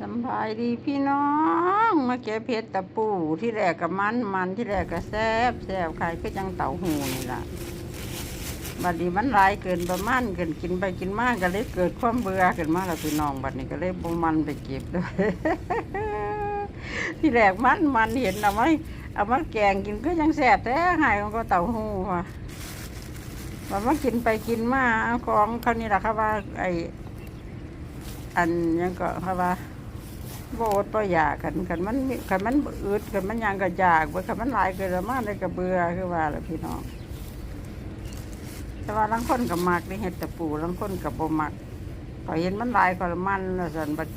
สำบายดีพี่น้องมาเก็บเพชรตะปูที่แรกกับมันมันที่แรกก็แซบแซบขายก็จังเต่าหูนี่ล่ะบัดนี้มันลายเกินประมาณเกินกินไปกินมากก็เลยเกิดความเบื่อขึ้นมาแล้วพี่น้องบัดนี้ก็เลยบมันไปเก็บด้วยที่แรกมันมันเห็นเอาไหมเอามาแกงกินก็ยังแสบแต่หายมันก็เต่าหูว่ะมันมากินไปกินมาเอาของเขานี่แหละครับว่าไออันยังก็ครับว่า โบดปอยากกันกันมันมีกันมันอืดกันมันยังก็อยากบ่กันมันหลายเกินละมากเลยก็เบือคือว่าละพี่น้อง แต่ว่าลังคนกับมักนี่เห็ดตะปูลังคนกับบมักก็เห็นมันหลายก็ละมันแล้วสันบัด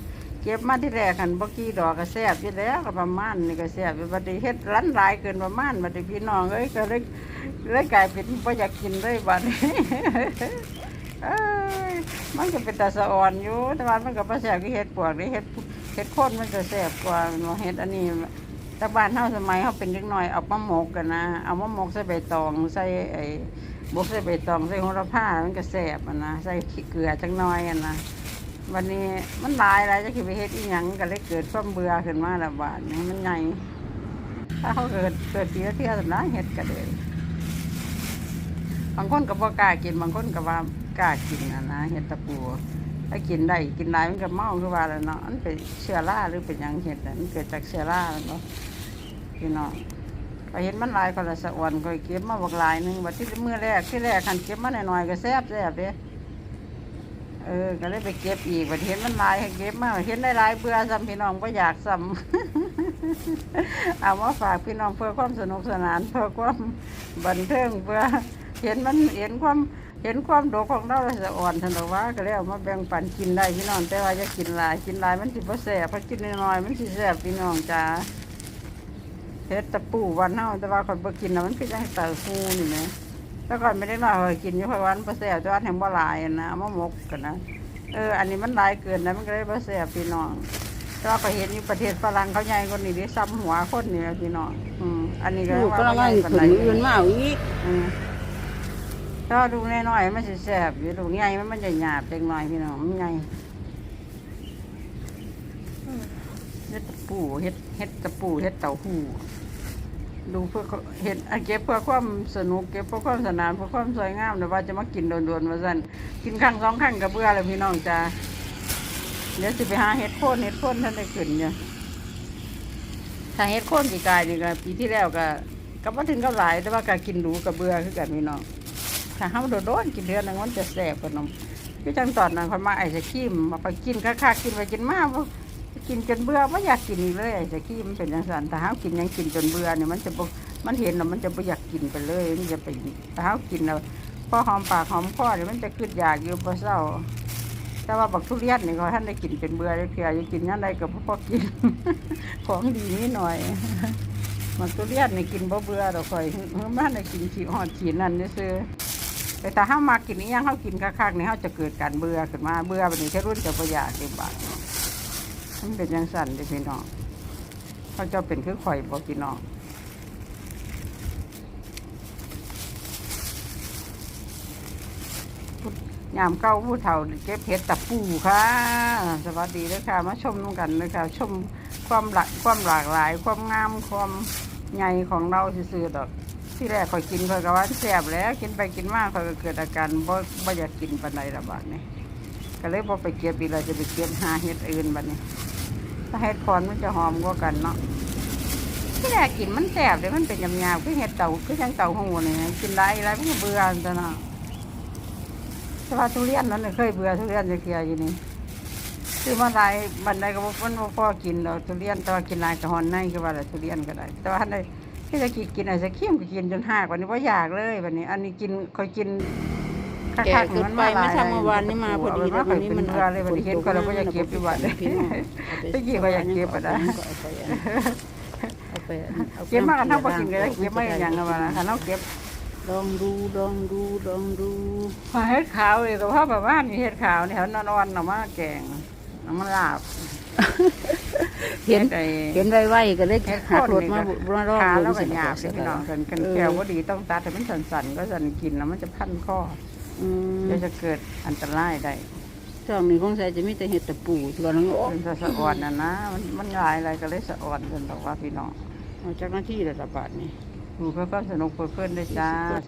เก็บมาที่แรกกันบ่กี่ดอกก็แซ่บอยู่แล้วก็ประมาณนี่ก็แซ่บบัดนี้เฮ็ดร้านหลายเกินประมาณบัดนี้พี่น้องเอ้ยก็เลยเลยกลายเป็นบ่อยากกินเลยบัดนี้มันก็เป็นตาสะอ่อนอยู่แต่ว่ามันก็บ่แซ่บคือเฮ็ดปวกนี่เฮ็ด เฮ็ดโคนมันจะแซ่บกว่าเฮ็ดอันนี้ต่บ้านเฮาสมัยเฮาเป็นเด็กน้อยเอามาหมกกันนะ เอามาหมกใส่ใบตองใส่ไอ้บกใส่ใบตองใส่โหระพามันก็แซ่บอะนะใส่เกลือจังน้อยอะนะวันนี้มันลายหลายจะคิดไปเฮ็ดอีหยังก็เลยเกิดความเบื่อขึ้นมาละบาดนี้มันใหญ่ถ้าเขาเกิดเกิดปีละเที่ยวสำนักเฮ็ดก็เลยบางคนก็บ่กล้ากินบางคนก็ว่ากล้ากินนะนะเห็ดตะปู ถ้ากินได้กินได้มันก็เมาคือว่าแล้วเนาะมันเป็นเชื้อราหรือเป็นหยังเห็ดน่ะมันเกิดจากเชื้อราแล้วเนาะพี่น้องก็เห็นมันลายก็ละสะอวนก็เก็บมาบักลายหนึงบัดที่เมื้อแรกที่แรกคันเก็บมาหน่อยๆก็แซ่บแซ่บเด้เออก็เลยไปเก็บอีกบัดเห็นมันลายให้เก็บมาเห็นได้ลายเบื่อซ้ำพี่น้องก็อยากซ้ำเอามาฝากพี่น้องเพื่อความสนุกสนานเพื่อความบันเทิงเพื่อเห็นมันเห็นความ เห็นความโดกของเราแล้วสะอ่อนทันตว่าก็เลยเอามาแบ่งปันกินได้พี่น้องแต่ว่าจะกินหลายกินหลายมันสิบ่แซ่บพอกินน้อยๆมันสิแซ่บพี่น้องจ้าเฮ็ดตะปูวันเฮาแต่ว่าคนบ่กินน่ะมันคือจังเต่าฮูนี่แหมแต่ก่อนไม่ได้น้อยเคยกินอยู่เพราะว่ามันบ่แซ่บแต่ว่าแห่งบ่หลายอะนะเอามาหมกกันนะเอออันนี้มันหลายเกินนะมันก็เลยบ่แซ่บพี่น้องแต่ว่าก็เห็นอยู่ประเทศฝรั่งเขาใหญ่กว่านี้ดิซ้ำหัวคนนี่แหละพี่น้องอืมอันนี้ก็ลูกก็ละว่ามันบ่ขึ้นใหญ่ปานใดอื่นมาเอาอีกอืม ถ้าดูน้อยๆมันสิแสบอยู่ดูใหญ่มันมันจะหยาบเล็กน้อยพี่น้องมันใหญ่เฮ็ดตะปูเฮ็ดเฮ็ดตะปูเฮ็ดเต่าหู้ดูเพื่อเฮ็ดอะเก็บเพื่อความสนุกเก็บเพื่อความสนานเพื่อความสวยงามแต่ว่าจะมากินโดนๆว่าซั่นกินครั้งสองครั้งก็เบื่อแล้วพี่น้องจ้าเดี๋ยวสิไปหาเฮ็ดโคนเฮ็ดโคนท่านได้ขึ้นอยู่ถ้าเฮ็ดโคนปีกายนี่ก็ปีที่แล้วก็ก็บ่ถึงกับหลายแต่ว่าก็กินดูกับเบื่อคือกันพี่น้อง ถ้าเฮาโดนๆกินเดือนึงมันจะแสบกว่าน้ำพี่จังตอนนั้นคนมาไอศครีมมาไปกินคักๆกินไปกินมาบ่กินจนเบื่อไม่อยากกินเลยไอศครีมมันเป็นจังซั่นถ้าเฮากินยังกินจนเบื่อเนี่ยมันจะมันเห็นแล้วมันจะบ่อยากกินไปเลยมันจะไปถ้าเฮากินแล้วพอหอมปากหอมคอเนี่ยมันจะขึ้นอยากอยู่บ่เศร้า แต่ว่าบักทุเรียนนี่ก็ท่านได้กินเป็นเบื่อเลยเพียอยู่กินยังไงก็บ่พอกิน ของดีนิดหน่อยมันทุเรียนนี่กินบ่เบื่อดอกข่อยเมื่อมันได้กินขี้หอดขี้นั่นนี่ซื้อ แต่ถ้าห้ามากินนี้ยังเขากินคักๆนี่เขาจะเกิดการเบื่อขึ้นมาเบื่อแบบนี้แค่รุ่นจะประหยัดเก็บบาทมันเป็นยังสั่นเด้อพี่น้องเขาจะเป็นคือข่อยบ่พี่น้องยามเก้าผู้เฒ่าเก็บเห็ดตะปูค่ะ สวัสดีเลยค่ะ มาชมกันเลยค่ะ ชมความหลากความหลากหลาย ความงามความใหญ่ของเราซื่อๆดอก ที่แรกข่อยกินข่อยก็ว่าแซ่บแล้ว กินไปกินมากข่อยก็เกิดอาการบ่บ่อยากกินปานใดละบาดนี่ก็เลยบ่ไปเก็บอีกแล้วจะไปเก็บหาเห็ดอื่นบัดนี้ ถ้าเห็ดคอนมันจะหอมกว่ากันเนาะที่แรกกินมันแซ่บเลยมันเป็นยำๆคือเห็ดเต่าคือจังเต่าหูนี่กินได้อะไรมันก็เบื่อจังเนาะแต่ว่าทุเรียนนั้นเคยเบื่อทุเรียนจะเกลียอยู่นี่คือมาได้บันไดก็บ่มันบ่พอกินดอกทุเรียนแต่ว่ากินหลายก็หอนในคือว่าแหละทุเรียนก็ได้ แต่ว่าอัน ที่จะกินกินไอศครีมก็กินจนหากวันนี้ว่าอยากเลยวันนี้ อันนี้กินคอยกินแก่เกินไปไม่ทำเมื่อวานนี้มาพอดีแล้แล้วววัวันนนี้นี้มัมันนเบื่อเลยวันนี้เห็นก็เราก็อยากเก็บอยู่บ้านเลยพี่น้องตะกี้ก็อยากเก็บอะนะเอาไปเอาเก็บมากกันเท่าพอกินก็ได้เก็บไม่อย่างกันว่านะถ้าเราเก็บลองดูลองดูลองดูพอเห็ดขาวเลยแต่ว่าแบบว่านี่เห็ดขาวนี่เขานอนๆเอามาแกงเอามาลาบ เห็นไอ้เห็นไวๆก็เลยเห็ดโคหักนรถนี่มาก็บุรอดขาดูแล้วก็สิหยาบเลยพี่น้องกันกันแก้วก็ดีต้องตัดแต่มันสันๆก็สันกินแล้วมันจะพันคออืมเดี๋ยวจะเกิดอันตรายได้ช่วงนี้คงใส่จะมีแต่เห็ดตะปูตัวนึงโอ้เป็นสะอ่อนน่ะนะมันมันหลายอะไรก็เลยสะอ่อนกันดอกว่าพี่น้องเอาจากหน้าที่แล้วละบาทนี่ดูเพื่อความสนุกเพื่อเพื่อนด้วยจ้า